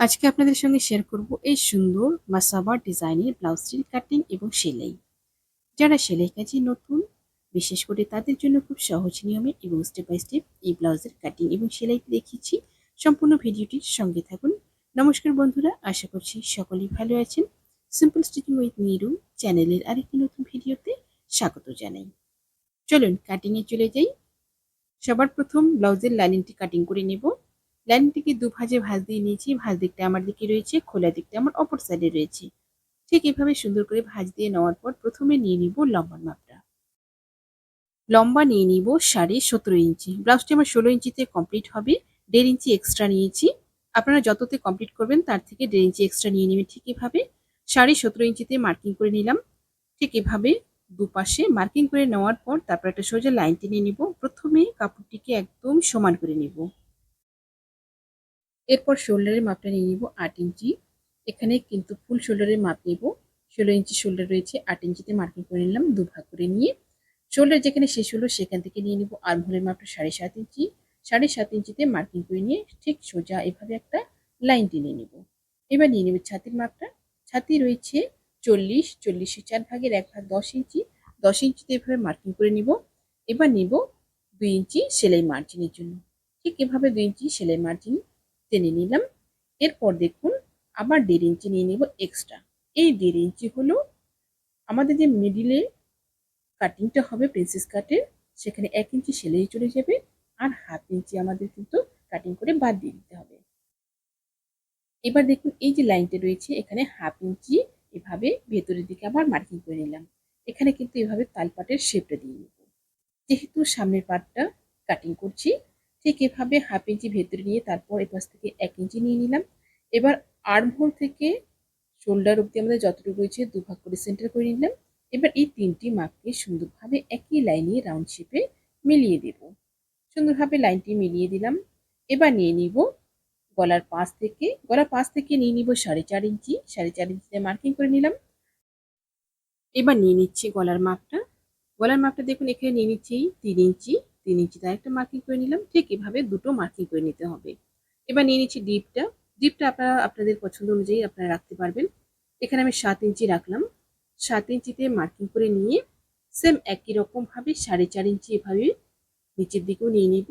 আজকে আপনাদের সঙ্গে শেয়ার করব এই সুন্দর মাসাবা ডিজাইনের ব্লাউজটির কাটিং এবং সেলাই। যারা সেলাই কাজে নতুন, বিশেষ করে তাদের জন্য খুব সহজ নিয়মে এবং স্টেপ বাই স্টেপ এই ব্লাউজের কাটিং এবং সেলাই দেখিয়েছি, সম্পূর্ণ ভিডিওটির সঙ্গে থাকুন। নমস্কার বন্ধুরা, আশা করছি সকলেই ভালো আছেন। সিম্পল স্টিচিং উইথ নিরু চ্যানেলের আরেকটি নতুন ভিডিওতে স্বাগত জানাই। চলুন কাটিংয়ে চলে যাই। সবার প্রথম ব্লাউজের লাইনিংটি কাটিং করে নেব। লাইনটিকে দু ভাজে ভাজ দিয়ে নিয়েছি। ভাজ দিকটা আমার দিকে রয়েছে, খোলা দিকটা আমার অপর সাইডে রয়েছে। ঠিক এভাবে সুন্দর করে ভাজ দিয়ে নেওয়ার পর প্রথমে নিয়ে নিব লম্বার মাপটা। লম্বা নিয়ে নিব সাড়ে সতেরো ইঞ্চি। ব্লাউজটি আমার ষোলো ইঞ্চিতে কমপ্লিট হবে। দেড় ইঞ্চি এক্সট্রা নিয়েছি। আপনারা যততে কমপ্লিট করবেন তার থেকে দেড় ইঞ্চি এক্সট্রা নিয়ে নেবেন ঠিক এভাবে। সাড়ে সতেরো ইঞ্চিতে মার্কিং করে নিলাম। ঠিক এভাবে দুপাশে মার্কিং করে নেওয়ার পর তারপর একটা সোজা লাইন টেনে নিব। প্রথমে কাপড়টিকে একদম সমান করে নিব। এরপর শোল্ডারের মাপটা নিয়ে নিব আট ইঞ্চি। এখানে কিন্তু ফুল শোল্ডারের মাপ নেব। ষোলো ইঞ্চি শোল্ডার রয়েছে, আট ইঞ্চিতে মার্কিং করে নিলাম দু ভাগ করে নিয়ে। শোল্ডার যেখানে শেষ হলো সেখান থেকে নিয়ে নিব আর্মহোলের মাপটা সাড়ে সাত ইঞ্চি। সাড়ে সাত ইঞ্চিতে মার্কিং করে নিয়ে ঠিক সোজা এভাবে একটা লাইন টেনে নিব। এবার নিয়ে নেব ছাতির মাপটা। ছাতি রয়েছে চল্লিশ চল্লিশের চার ভাগের এক ভাগ দশ ইঞ্চি। দশ ইঞ্চিতে এভাবে মার্কিং করে নিব। এবার নিব দুই ইঞ্চি সেলাই মার্জিনের জন্য। ঠিক এভাবে দুই ইঞ্চি সেলাই মার্জিন টেনে নিলাম। এরপর দেখুন, আবার দেড় ইঞ্চি নিয়ে নেব এক্সট্রা এই দেড় ইঞ্চি হলো আমাদের যে মিডিলে কাটিংটা হবে প্রিন্সেস কাটের সেখানে এক ইঞ্চি সেলাই চলে যাবে আর হাফ ইঞ্চি আমাদের কিন্তু কাটিং করে বাদ দিয়ে দিতে হবে। এবার দেখুন, এই যে লাইনটা রয়েছে, এখানে হাফ ইঞ্চি এভাবে ভেতরের দিকে আবার মার্কিং করে নিলাম। এখানে কিন্তু এভাবে তালপাটের শেপটা দিয়ে নেব। যেহেতু সামনের পাটটা কাটিং করছি ঠিক এভাবে হাফ ইঞ্চি ভেতরে নিয়ে তারপর এপাশ থেকে এক ইঞ্চি নিয়ে নিলাম। এবার আর্মহোল থেকে শোল্ডার অব্দি আমাদের যতটুকু রয়েছে দুভাগ করে সেন্টার করে নিলাম। এবার এই তিনটি মাপকে সুন্দরভাবে একই লাইনে রাউন্ড শেপে মিলিয়ে দেব। সুন্দরভাবে লাইনটি মিলিয়ে দিলাম। এবার নিয়ে নিব গলার পাশ থেকে, গলার পাশ থেকে নিয়ে নিব সাড়ে চার ইঞ্চি, সাড়ে চার ইঞ্চিতে মার্কিং করে নিলাম। এবার নিয়ে নিচ্ছি গলার মাপটা। গলার মাপটা দেখুন, এখানে নিয়ে নিচ্ছি তিন ইঞ্চি। তিন ইঞ্চিতে একটা মার্কিং করে নিলাম। ঠিক এভাবে দুটো মার্কিং করে নিতে হবে। এবার নিয়ে নিচ্ছি ডিপটা ডিপটা আপনারা, আপনাদের পছন্দ অনুযায়ী আপনারা রাখতে পারবেন। এখানে আমি সাত ইঞ্চি রাখলাম। সাত ইঞ্চিতে মার্কিং করে নিয়ে সেম একই রকমভাবে সাড়ে চার ইঞ্চি এভাবে নিচের দিকেও নিয়ে নিব।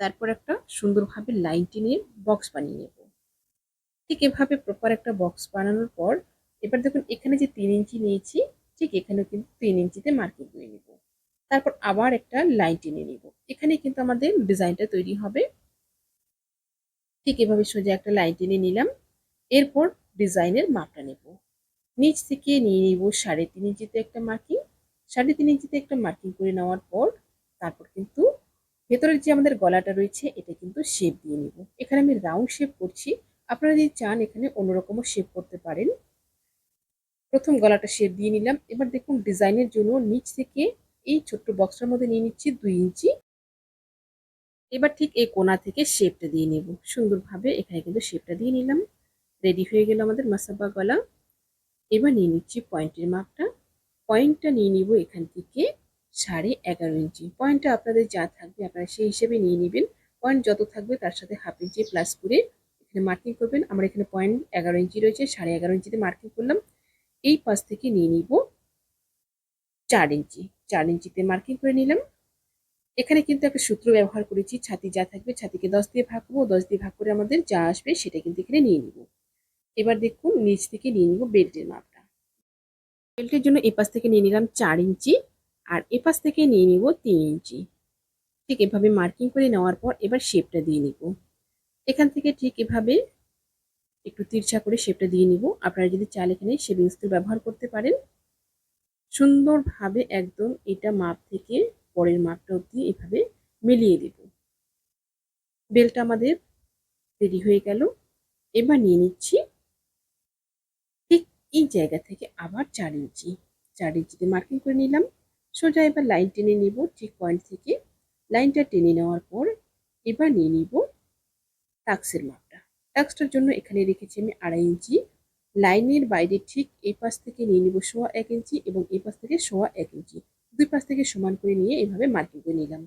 তারপর একটা সুন্দরভাবে লাইনটি নিয়ে বক্স বানিয়ে নেব। ঠিক এভাবে প্রপার একটা বক্স বানানোর পর, এবার দেখুন এখানে যে তিন ইঞ্চি নিয়েছি, ঠিক এখানেও কিন্তু তিন ইঞ্চিতে মার্কিং করে নিব। তারপর আবার একটা লাইন টেনে নিব। এখানে কিন্তু আমাদের ডিজাইনটা তৈরি হবে। ঠিক এভাবে সোজা একটা লাইন টেনে নিলাম। এরপর ডিজাইনের মাপটা নেব। নিচ থেকে নিয়ে নিব সাড়ে তিন ইঞ্চিতে একটা মার্কিং সাড়ে তিন ইঞ্চিতে একটা মার্কিং করে নেওয়ার পর তারপর কিন্তু ভেতরের যে আমাদের গলাটা রয়েছে, এটা কিন্তু শেপ দিয়ে নিব। এখানে আমি রাউন্ড শেপ করছি। আপনারা যদি চান এখানে অন্যরকমও শেপ করতে পারেন। প্রথম গলাটা শেপ দিয়ে নিলাম। এবার দেখুন ডিজাইনের জন্য নিচ থেকে এই ছোট্ট বক্সটার মধ্যে নিয়ে নিচ্ছি দুই ইঞ্চি। এবার ঠিক এই কোনা থেকে শেপটা দিয়ে নেব। সুন্দরভাবে এখানে কিন্তু শেপটা দিয়ে নিলাম। রেডি হয়ে গেল আমাদের মাসাবা গলা। এবার নিয়ে নিচ্ছি পয়েন্টের মাপটা। পয়েন্টটা নিয়ে নিব এখান থেকে সাড়ে এগারো ইঞ্চি। পয়েন্টটা আপনাদের যা থাকবে আপনারা সেই হিসেবে নিয়ে নেবেন। পয়েন্ট যত থাকবে তার সাথে হাফ ইঞ্চি প্লাস করে এখানে মার্কিং করবেন। আমার এখানে পয়েন্ট এগারো ইঞ্চি রয়েছে, সাড়ে এগারো ইঞ্চিতে মার্কিং করলাম। এই পাশ থেকে নিয়ে নিব চার ইঞ্চি। চার ইঞ্চিতে মার্কিং করে নিলাম। এখানে কিন্তু একটা সূত্র ব্যবহার করেছি, ছাতি যা থাকবে ছাতিকে দশ দিয়ে ভাগ করব, দশ দিয়ে ভাগ করে আমাদের যা আসবে সেটা কিন্তু এখানে নিয়ে নিব। এবার দেখুন, নিচ থেকে নিয়ে নিব বেল্টের মাপটা। বেল্টের জন্য এপাশ থেকে নিয়ে নিলাম চার ইঞ্চি আর এপাশ থেকে নিয়ে নিব তিন ইঞ্চি। ঠিক এভাবে মার্কিং করে নেওয়ার পর এবার শেপটা দিয়ে নিব। এখান থেকে ঠিক এভাবে একটু তিরছা করে শেপটা দিয়ে নিব। আপনারা যদি চাল এখানে শেভিং স্কেল ব্যবহার করতে পারেন সুন্দরভাবে একদম এটা মাপ থেকে পরের মাপটা অব্দি এভাবে মিলিয়ে দেব। বেলটা আমাদের রেডি হয়ে গেল। এবার নিয়ে নিচ্ছি ঠিক এই জায়গা থেকে আবার চার ইঞ্চি। চার ইঞ্চিতে মার্কিং করে নিলাম। সোজা এবার লাইন টেনে নিব ঠিক পয়েন্ট থেকে। লাইনটা টেনে নেওয়ার পর এবার নিয়ে নিব টাক্সের মাপটা। টাক্সটার জন্য এখানে রেখেছি আমি আড়াই ইঞ্চি। লাইনের বাইরে ঠিক এই পাশ থেকে নিয়ে নিব সোয়া এক ইঞ্চি এবং এই পাশ থেকে সোয়া এক ইঞ্চি। দুই পাশ থেকে সমান করে নিয়ে এভাবে মার্কিং করে নিলাম।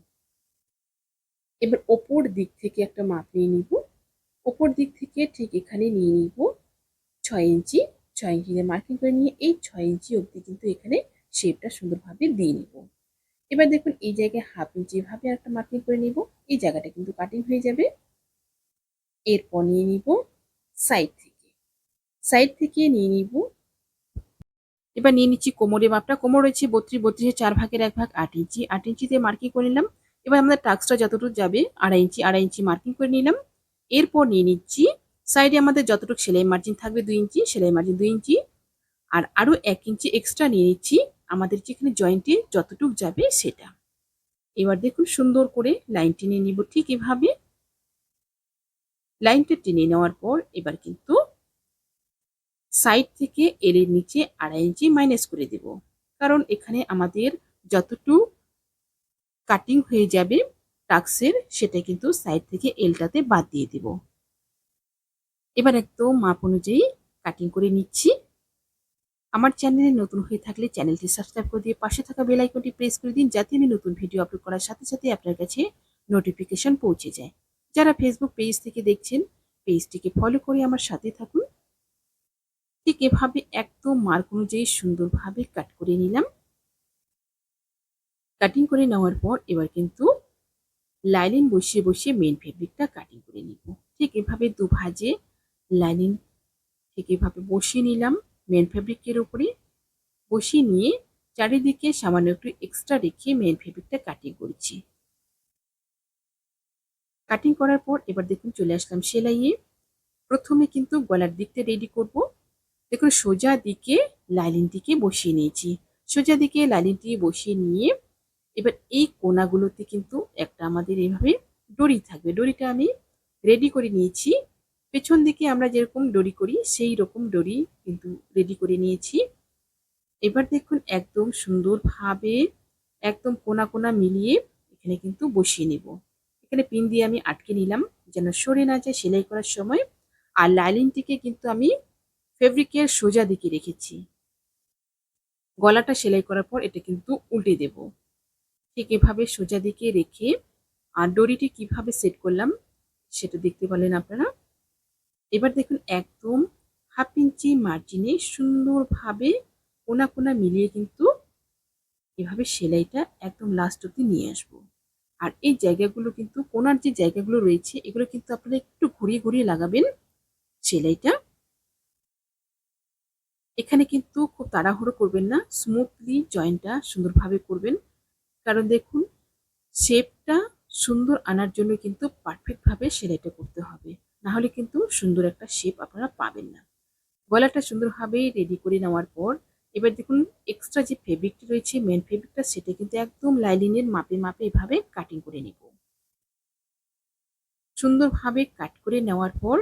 এবার ওপর দিক থেকে একটা মাপ নিয়ে নিব। ওপর দিক থেকে ঠিক এখানে নিয়ে নিব ছয় ইঞ্চি। ছয় ইঞ্চি মার্কিং করে নিয়ে এই ছয় ইঞ্চি অবধি কিন্তু এখানে শেপটা সুন্দরভাবে দিয়ে নিব। এবার দেখুন এই জায়গায় হাফ ইঞ্চি ভাবে একটা মার্কিং করে নিব। এই জায়গাটা কিন্তু কাটিং হয়ে যাবে। এরপর নিয়ে নিব সাইড থেকে। সাইড থেকে নিয়ে নিব। এবার নিয়ে নিচ্ছি কোমরের মাপটা। কোমর রয়েছে বত্রিশ, বত্রিশে চার ভাগের এক ভাগ আট ইঞ্চি। আট ইঞ্চিতে মার্কিং করে নিলাম। এবার আমাদের টাক্সটা যতটুকু যাবে, আড়াই ইঞ্চি আড়াই ইঞ্চি মার্কিং করে নিলাম। এরপর নিয়ে নিচ্ছি সাইডে আমাদের যতটুকু সেলাই মার্জিন থাকবে দুই ইঞ্চি, সেলাই মার্জিন দুই ইঞ্চি। আর আরও এক ইঞ্চি এক্সট্রা নিয়ে নিচ্ছি, আমাদের যেখানে জয়েন্টে যতটুক যাবে সেটা। এবার দেখুন সুন্দর করে লাইন টেনে নিব ঠিক এভাবে। লাইনটা টেনে নেওয়ার পর এবার কিন্তু সাইড থেকে এলের নিচে আড়াই ইঞ্চি মাইনাস করে দেব। কারণ এখানে আমাদের যতটুকু কাটিং হয়ে যাবে টাক্সের সেটা কিন্তু সাইড থেকে এলটাতে বাদ দিয়ে দেব। এবার একদম মাপ অনুযায়ী কাটিং করে নিচ্ছি। আমার চ্যানেলে নতুন হয়ে থাকলে চ্যানেলটি সাবস্ক্রাইব করে দিয়ে পাশে থাকা বেল আইকনটি প্রেস করে দিন, যাতে আমি নতুন ভিডিও আপলোড করার সাথে সাথে আপনার কাছে নোটিফিকেশন পৌঁছে যায়। যারা ফেসবুক পেজ থেকে দেখছেন পেজটিকে ফলো করে আমার সাথে থাকুন। ঠিক এভাবে একদম মার্ক অনুযায়ী সুন্দরভাবে কাট করে নিলাম। কাটিং করে নেওয়ার পর এবার কিন্তু লাইনিং বসিয়ে বসিয়ে মেন ফেব্রিকটা কাটিং করে নিব। ঠিক এভাবে দু ভাজে লাইনিং ঠিক এভাবে বসিয়ে নিলাম মেন ফেব্রিকের উপরে। বসিয়ে নিয়ে চারিদিকে সামান্য একটু এক্সট্রা রেখে মেন ফেব্রিকটা কাটিং করছি। কাটিং করার পর এবার দেখুন চলে আসলাম সেলাইয়ে। প্রথমে কিন্তু গলার দিকটা রেডি করব। দেখুন সোজা দিকে লাইলিনটিকে বসিয়ে নিয়েছি। সোজা দিকে লাইলিনটি বসিয়ে নিয়ে এবার এই কোনাগুলোতে কিন্তু একটা আমাদের এইভাবে ডরি থাকবে। ডরিটা আমি রেডি করে নিয়েছি। পেছন দিকে আমরা যেরকম ডরি করি, সেই রকম ডরি কিন্তু রেডি করে নিয়েছি। এবার দেখুন একদম সুন্দরভাবে একদম কোনা কোনা মিলিয়ে এখানে কিন্তু বসিয়ে নেব। এখানে পিন দিয়ে আমি আটকে নিলাম যেন সরে না যায় সেলাই করার সময়। আর লাইলিনটিকে কিন্তু আমি ফেব্রিকের সোজা দিকে রেখেছি। গলাটা সেলাই করার পর এটা কিন্তু উল্টে দেব। ঠিক এভাবে সোজা দিকে রেখে আর ডরিটি কীভাবে সেট করলাম সেটা দেখতে পারলেন আপনারা। এবার দেখুন একদম হাফ ইঞ্চি মার্জিনে সুন্দরভাবে কোনা কোনা মিলিয়ে কিন্তু এভাবে সেলাইটা একদম লাস্ট অব্দি নিয়ে আসব। আর এই জায়গাগুলো কিন্তু, কোনার যে জায়গাগুলো রয়েছে, এগুলো কিন্তু আপনারা একটু ঘুরিয়ে ঘুরিয়ে লাগাবেন সেলাইটা। এখানে কিন্তু খুব তাড়াহুড়ো করবেন না স্মুথলি জয়েন্টটা সুন্দরভাবে করবেন। কারণ দেখুন শেপটা সুন্দর আনার জন্য কিন্তু পারফেক্টভাবে সেলাইটা করতে হবে। না হলে কিন্তু সুন্দর একটা শেপ আপনারা পাবেন না। গলাটা সুন্দরভাবে রেডি করে নেওয়ার পর, এবার দেখুন এক্সট্রা যে ফেব্রিকটা রয়েছে মেন ফেব্রিকটা সেটা কিন্তু একদম লাইলিনের মাপে মাপে এভাবে কাটিং করে নেব। সুন্দরভাবে কাট করে নেওয়ার পর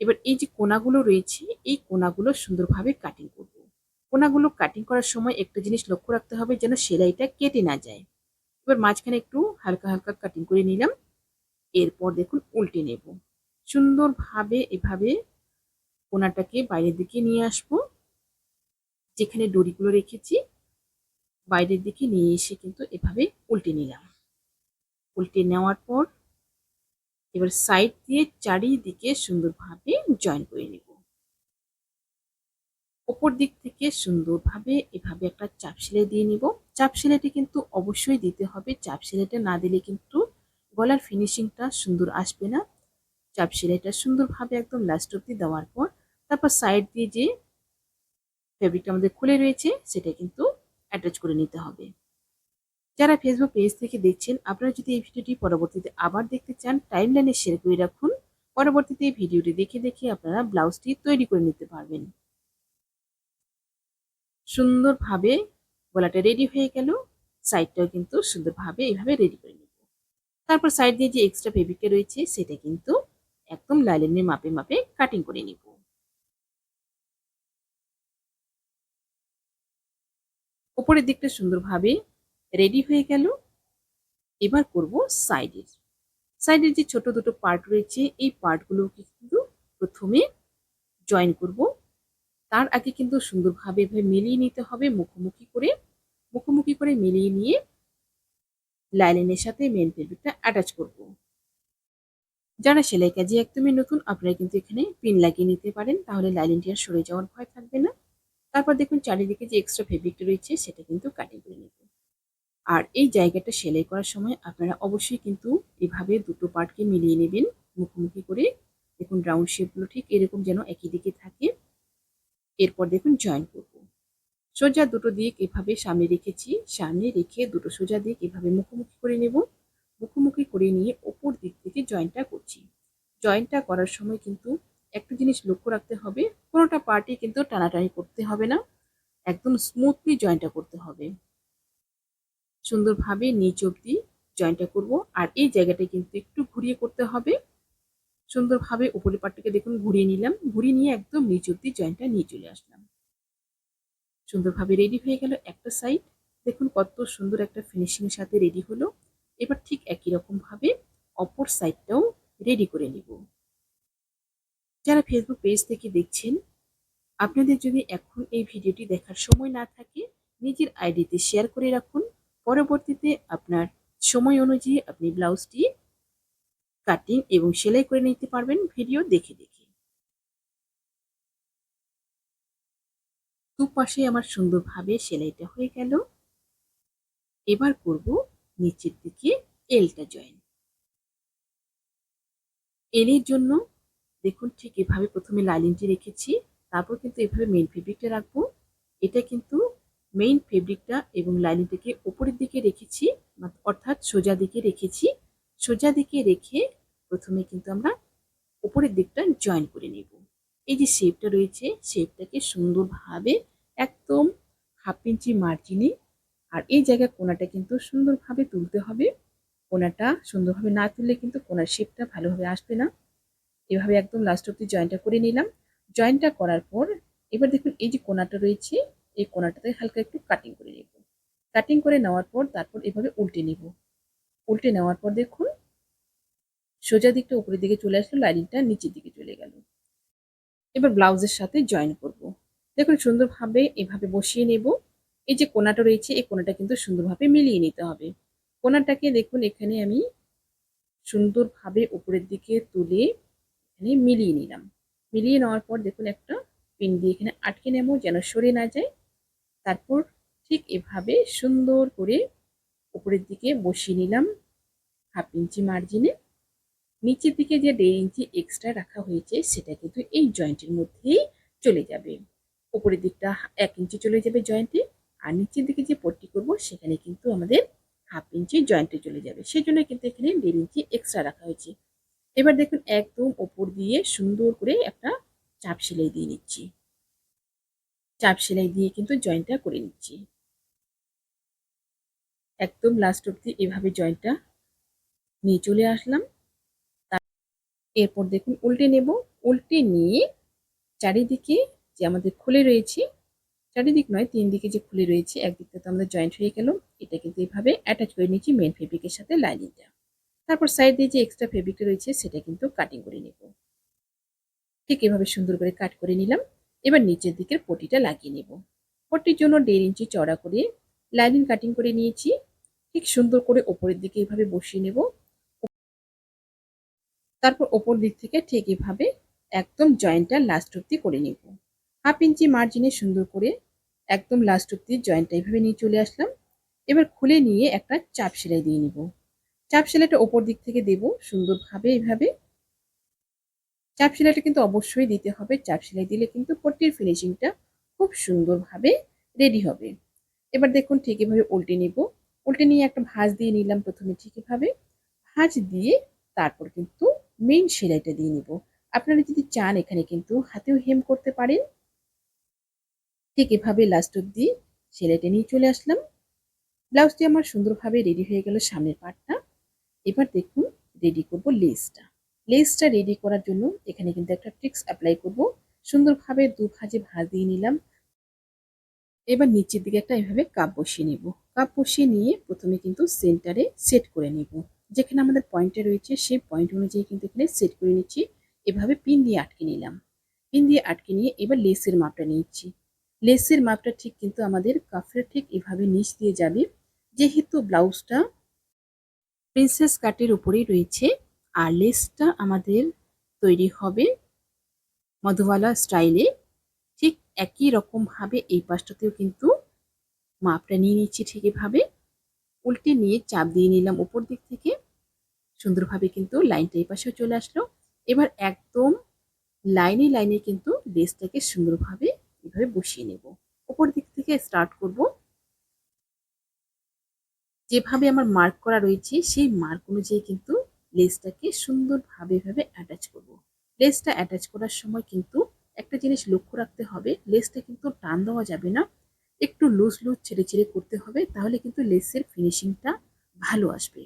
এবার এই যে কোনাগুলো রয়েছে, এই কোনাগুলো সুন্দরভাবে কাটিং করব। কোনাগুলো কাটিং করার সময় একটা জিনিস লক্ষ্য রাখতে হবে যেন সেলাইটা কেটে না যায়। এবার মাঝখানে একটু হালকা হালকা কাটিং করে নিলাম। এরপর দেখুন উল্টে নেব। সুন্দরভাবে এভাবে কোনাটাকে বাইরের দিকে নিয়ে আসব। যেখানে ডরিগুলো রেখেছি, বাইরের দিকে নিয়ে এসে কিন্তু এভাবে উল্টে নিলাম। উল্টে নেওয়ার পর এবার সাইড দিয়ে চারিদিকে সুন্দরভাবে জয়েন করে নেব। ওপর দিক থেকে সুন্দরভাবে এভাবে একটা চাপ সেলাই দিয়ে নিব। চাপ সেলাইটি কিন্তু অবশ্যই দিতে হবে। চাপ সেলাইটা না দিলে কিন্তু গলার ফিনিশিংটা সুন্দর আসবে না। চাপ সেলাইটা সুন্দরভাবে একদম লাস্ট অব্দি দেওয়ার পর তারপর সাইড দিয়ে যে ফেব্রিকটা আমাদের খুলে রয়েছে, সেটা কিন্তু অ্যাটাচ করে নিতে হবে। যারা ফেসবুক পেজ থেকে দেখছেন, আপনারা যদি এই ভিডিওটি পরবর্তীতে আবার দেখতে চান টাইম লাইনে শেয়ার করে রাখুন। পরবর্তীতে এই ভিডিওটি দেখে দেখে আপনারা ব্লাউজটি তৈরি করে নিতে পারবেন। সুন্দরভাবে গলাটা রেডি হয়ে গেল। সাইডটাও কিন্তু সুন্দরভাবে এইভাবে রেডি করে নেব। তারপর সাইড দিয়ে যে এক্সট্রা ফেব্রিকটা রয়েছে, সেটা কিন্তু একদম লাইলেনের মাপে মাপে কাটিং করে নিব। উপরের দিকটা সুন্দরভাবে রেডি হয়ে গেল। এবার করব সাইডের। সাইডের যে ছোট দুটো পার্ট রয়েছে, এই পার্টগুলোকে কিন্তু প্রথমে জয়েন করব। তার আগে কিন্তু সুন্দরভাবে এভাবে মিলিয়ে নিতে হবে, মুখোমুখি করে। মুখোমুখি করে মিলিয়ে নিয়ে লাইলিনের সাথে মেন ফেব্রিকটা অ্যাটাচ করব। যারা সেলাই কাজে একদমই নতুন, আপনারা কিন্তু এখানে পিন লাগিয়ে নিতে পারেন। তাহলে লাইনিংটি আর সরে যাওয়ার ভয় থাকবে না। তারপর দেখুন, চারিদিকে যে এক্সট্রা ফেব্রিকটা রয়েছে, সেটা কিন্তু কাটিং করে নেব। আর এই জায়গাটা সেলাই করার সময় আপনারা অবশ্যই কিন্তু এভাবে দুটো পার্টকে মিলিয়ে নেবেন, মুখোমুখি করে। দেখুন রাউন্ড শেপগুলো ঠিক এরকম যেন একই দিকে থাকে। এরপর দেখুন জয়েন করব। সোজা দুটো দিক এভাবে সামনে রেখেছি। সামনে রেখে দুটো সোজা দিক এভাবে মুখোমুখি করে নেব। মুখোমুখি করে নিয়ে ওপর দিক থেকে জয়েন্টটা করছি। জয়েন্টটা করার সময় কিন্তু একটা জিনিস লক্ষ্য রাখতে হবে, কোনোটা পার্টি কিন্তু টানাটানি করতে হবে না। একদম স্মুথলি জয়েন্টটা করতে হবে। সুন্দরভাবে নিচ অব্দি জয়েন্টটা করব। আর এই জায়গাটা কিন্তু একটু ঘুরিয়ে করতে হবে। সুন্দরভাবে উপরের পাটটাকে দেখুন, ঘুরিয়ে নিলাম। ঘুরিয়ে নিয়ে একদম নিচ অব্দি জয়েন্টটা নিয়ে চলে আসলাম। সুন্দরভাবে রেডি হয়ে গেল একটা সাইড দেখুন কত সুন্দর একটা ফিনিশিং এর সাথে রেডি হলো। এবার ঠিক একই রকম ভাবে অপর সাইডটাও রেডি করে নিব। যারা ফেসবুক পেজ থেকে দেখছেন, আপনাদের যদি এখন এই ভিডিওটি দেখার সময় না থাকে, নিজের আইডিতে শেয়ার করে রাখুন। পরবর্তীতে আপনার সময় অনুযায়ী আপনি ব্লাউজটি কাটিং এবং সেলাই করে নিতে পারবেন ভিডিও দেখে দেখে। দুপাশে আমার সুন্দরভাবে সেলাইটা হয়ে গেল। এবার করব নিচের দিকে এলটা জয়েন এলের জন্য দেখুন ঠিক এভাবে প্রথমে লাইনিংটি রেখেছি, তারপর কিন্তু এভাবে মেন ফেব্রিকটা রাখব। এটা কিন্তু মেইন ফেব্রিকটা এবং লাইনিংটাকে ওপরের দিকে রেখেছি অর্থাৎ সোজা দিকে রেখেছি। সোজা দিকে রেখে প্রথমে কিন্তু আমরা ওপরের দিকটা জয়েন করে নেব। এই যে শেপটা রয়েছে শেপটাকে সুন্দরভাবে একদম হাফ ইঞ্চি মার্জিনে আর এই জায়গায় কোনাটা কিন্তু সুন্দরভাবে তুলতে হবে। কোনাটা সুন্দরভাবে না তুললে কিন্তু কোনার শেপটা ভালোভাবে আসবে না। এভাবে একদম লাস্ট অব্দি জয়েন্টটা করে নিলাম। জয়েন্টটা করার পর, এবার দেখুন এই যে কোনাটা রয়েছে এই কোনাটাতে হালকা একটু কাটিং করে নেব। কাটিং করে নেওয়ার পর তারপর এভাবে উল্টে নেব। উল্টে নেওয়ার পর দেখুন, সোজা দিকটা উপরের দিকে চলে আসলো, লাইনিংটা নিচের দিকে চলে গেল। এবার ব্লাউজের সাথে জয়েন করব। দেখুন সুন্দরভাবে এভাবে বসিয়ে নেব। এই যে কোনাটা রয়েছে, এই কোনাটা কিন্তু সুন্দরভাবে মিলিয়ে নিতে হবে। কোনাটাকে দেখুন এখানে আমি সুন্দরভাবে উপরের দিকে তুলে এখানে মিলিয়ে নিলাম। মিলিয়ে নেওয়ার পর দেখুন একটা পিন দিয়ে এখানে আটকে নেব যেন সরে না যায়। তারপর ঠিক এভাবে সুন্দর করে উপরের দিকে বসিয়ে নিলাম হাফ ইঞ্চি মার্জিনে। নিচের দিকে যে দেড় ইঞ্চি এক্সট্রা রাখা হয়েছে, সেটা কিন্তু এই জয়েন্টের মধ্যেই চলে যাবে। উপরের দিকটা এক ইঞ্চি চলে যাবে জয়েন্টে আর নিচের দিকে যে পট্টি করব, সেখানে কিন্তু আমাদের হাফ ইঞ্চি জয়েন্টে চলে যাবে। সেই জন্য কিন্তু এখানে দেড় ইঞ্চি এক্সট্রা রাখা হয়েছে। এবার দেখুন, একদম ওপর দিয়ে সুন্দর করে একটা চাপ সেলাই দিয়ে নিচ্ছি। চাপ সেলাই দিয়ে কিন্তু জয়েন্টটা করে নিচ্ছি। একদম লাস্ট অব্দি এভাবে জয়েন্টটা নিয়ে চলে আসলাম। এরপর দেখুন উল্টে নেব। উল্টে নিয়ে চারিদিকে যে আমাদের খুলে রয়েছে, চারিদিক নয়, তিন দিকে যে খুলে রয়েছে, একদিকটা তো আমাদের জয়েন্ট হয়ে গেল। এটা কিন্তু এভাবে অ্যাটাচ করে নিচ্ছি মেন ফেব্রিকের সাথে লাইনিংটা তারপর সাইড দিয়ে যে এক্সট্রা ফেব্রিকটা রয়েছে, সেটা কিন্তু কাটিং করে নেব। ঠিক এভাবে সুন্দর করে কাট করে নিলাম। এবার নিচের দিকের পটিটা লাগিয়ে নেব। পটির জন্য দেড় ইঞ্চি চড়া করে লাইনিং কাটিং করে নিয়েছি। ঠিক সুন্দর করে ওপরের দিকে এভাবে বসিয়ে নেব। তারপর ওপর দিক থেকে ঠিক এভাবে একদম জয়েন্টটা লাস্ট অব্দি করে নেব। হাফ ইঞ্চি মার্জিনে সুন্দর করে একদম লাস্ট অব্দি জয়েন্টটা এইভাবে নিয়ে চলে আসলাম। এবার খুলে নিয়ে একটা চাপ সেলাই দিয়ে নিব। চাপ সেলাইটা ওপর দিক থেকে দেব সুন্দরভাবে এইভাবে চাপ সেলাইটা কিন্তু অবশ্যই দিতে হবে। চাপ সেলাই দিলে কিন্তু পট্টির ফিনিশিংটা খুব সুন্দরভাবে রেডি হবে। এবার দেখুন ঠিক এভাবে উল্টে নিব। উল্টে নিয়ে একটা ভাঁজ দিয়ে নিলাম প্রথমে ঠিক এভাবে। ভাঁজ দিয়ে তারপর কিন্তু মেইন সেলাইটা দিয়ে নিব। আপনারা যদি চান এখানে কিন্তু হাতেও হেম করতে পারেন। ঠিক এভাবে লাস্ট অব্দি সেলাইটা নিয়ে চলে আসলাম। ব্লাউজটি আমার সুন্দরভাবে রেডি হয়ে গেল সামনের পার্টটা এবার দেখুন রেডি করব লেসটা লেসটা রেডি করার জন্য এখানে কিন্তু একটা ট্রিক্স অ্যাপ্লাই করব। সুন্দরভাবে দু ভাজে ভাজিয়ে নিলাম। এবার নিচের দিকে একটা এভাবে কাপ বসিয়ে নেব। কাপ বসিয়ে নিয়ে প্রথমে কিন্তু সেন্টারে সেট করে নেব। যেখানে আমাদের পয়েন্টে রয়েছে, সেই পয়েন্ট অনুযায়ী কিন্তু এখানে সেট করে নিচ্ছি। এভাবে পিন দিয়ে আটকে নিলাম। পিন দিয়ে আটকে নিয়ে এবার লেসের মাপটা নিচ্ছি। লেসের মাপটা ঠিক কিন্তু আমাদের কাফের ঠিক এভাবে নিচ দিয়ে যাবে। যেহেতু ব্লাউজটা প্রিন্সেস কাটের উপরেই রয়েছে আর লেসটা আমাদের তৈরি হবে মধুবালা স্টাইলে। ঠিক একই রকমভাবে এই পাশটাতেও কিন্তু মাপটা নিয়ে নিচ্ছি ঠিক এভাবে। উল্টে নিয়ে চাপ দিয়ে নিলাম উপর দিক থেকে। সুন্দরভাবে কিন্তু লাইনটা এই পাশেও চলে আসলো। এবার একদম লাইনে লাইনে কিন্তু লেসটাকে সুন্দরভাবে এভাবে বসিয়ে নেব। উপর দিক থেকে স্টার্ট করব। যেভাবে আমার মার্ক করা রয়েছে সেই মার্ক অনুযায়ী কিন্তু লেসটাকে সুন্দরভাবে এভাবে অ্যাটাচ করব। লেসটা অ্যাটাচ করার সময় কিন্তু একটা জিনিস লক্ষ্য রাখতে হবে লেসটা কিন্তু টান দেওয়া যাবে না। একটু লুজ লুজ ছেড়ে ছেড়ে করতে হবে, তাহলে কিন্তু লেসের ফিনিশিংটা ভালো আসবে।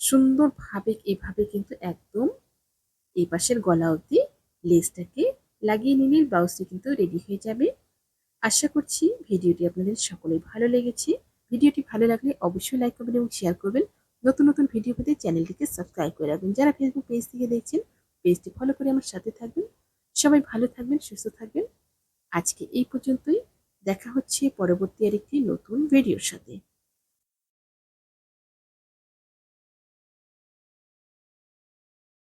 সুন্দরভাবে এভাবে কিন্তু একদম এই পাশের গলা অবধি লেসটাকে লাগিয়ে নিলে ব্লাউজটি কিন্তু রেডি হয়ে যাবে। আশা করছি ভিডিওটি আপনাদের সকলেই ভালো লেগেছে। ভিডিওটি ভালো লাগলে অবশ্যই লাইক করবেন এবং শেয়ার করবেন। নতুন নতুন ভিডিও পেতে চ্যানেলটিকে সাবস্ক্রাইব করে রাখবেন। যারা ফেসবুক পেজ থেকে দেখছেন পেজটি ফলো করে আমার সাথে থাকবেন। সবাই ভালো থাকবেন, সুস্থ থাকবেন। আজকে এই পর্যন্তই। দেখা হচ্ছে পরবর্তী আরেকটি নতুন ভিডিওর সাথে।